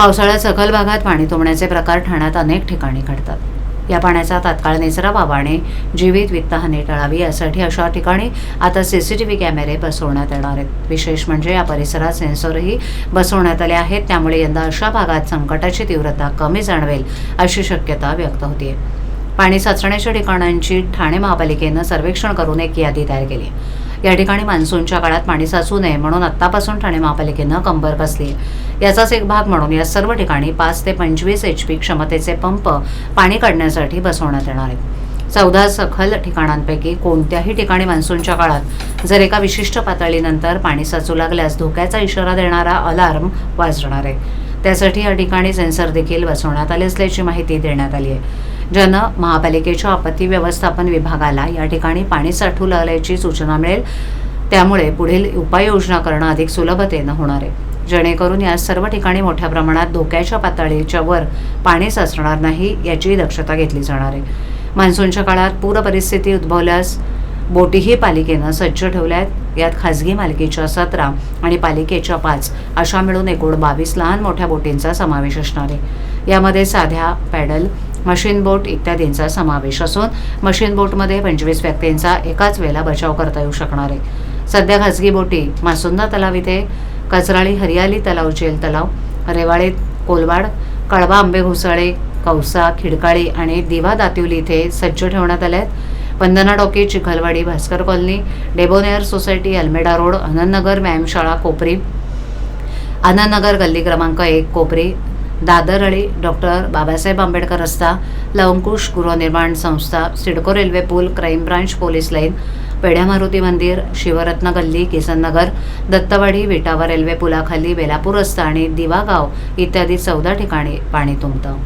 पावसाळ्यात सखल भागात पाणी तुंबण्याचे प्रकार ठाण्यात अनेक ठिकाणी घडतात. या पाण्याचा तात्काळ निचरा व्हावा जीवित वित्तहानी टळावी यासाठी अशा ठिकाणी आता सीसीटीव्ही कॅमेरे बसवण्यात येणार आहेत. विशेष म्हणजे या परिसरात सेन्सरही बसवण्यात आले आहेत. त्यामुळे यंदा अशा भागात संकटाची तीव्रता कमी जाणवेल अशी शक्यता व्यक्त होतीये. पाणी साचण्याच्या ठिकाणांची ठाणे महापालिकेनं सर्वेक्षण करून एक यादी तयार केली. या ठिकाणी मान्सूनच्या काळात पाणी साचू नये म्हणून आत्तापासून ठाणे महापालिकेनं कंबर कसली. आहे. याचाच एक भाग म्हणून या सर्व ठिकाणी पाच ते पंचवीस एच पी क्षमतेचे पंप पाणी काढण्यासाठी बसवण्यात येणार आहेत. चौदा सखल ठिकाणांपैकी कोणत्याही ठिकाणी मान्सूनच्या काळात जर एका विशिष्ट पातळीनंतर पाणी साचू लागल्यास धोक्याचा इशारा देणारा अलार्म वाजणार आहे. त्यासाठी या ठिकाणी सेन्सर देखील बसवण्यात आले असल्याची माहिती देण्यात आली आहे. जन महापालिकेच्या आपत्ती व्यवस्थापन विभागाला या ठिकाणी पाणी साठू लागल्याची सूचना मिळेल. त्यामुळे पुढील उपाययोजना करणं अधिक सुलभतेनं होणार आहे. जेणेकरून या सर्व ठिकाणी मोठ्या प्रमाणात धोक्याच्या पातळीच्या वर पाणी साचणार नाही याची दक्षता घेतली जाणार आहे. मान्सूनच्या काळात पूर परिस्थिती उद्भवल्यास बोटीही पालिकेनं सज्ज ठेवल्या आहेत यात खासगी मालकीच्या सतरा आणि पालिकेच्या पाच अशा मिळून एकूण बावीस लहान मोठ्या बोटींचा समावेश असणार आहे. यामध्ये साध्या पॅडल मशीन बोट इत्यादींचा समावेश असून मशीन बोटमध्ये पंचवीस व्यक्तींचा एकाच वेळेला बचाव करता येऊ शकणार आहे. सध्या खासगी बोटी मासुंदा तलाव इथे कचराळी हरियाली तलाव जेल तलाव रेवाळे कोलवाड कळवा आंबे घोसाळे कौसा खिडकाळी आणि दिवा दातिवली इथे सज्ज ठेवण्यात आल्या आहेत. Vandana Doke Chikhalwadi Bhaskar colony Debonair society Almeida road Anandnagar व्यायामशाळा कोपरी आनंदनगर गल्ली क्रमांक एक कोपरी दादरळी डॉक्टर बाबासाहेब आंबेडकर रस्ता लवंकुश गृहनिर्माण संस्था सिडको रेल्वे पूल crime branch police line Pedhya Maruti मंदिर शिवरत्न गल्ली किसननगर दत्तवाडी विटावा रेल्वे पुलाखाली बेलापूर रस्ता आणि दिवागाव इत्यादी चौदा ठिकाणी पाणी तुंबतं.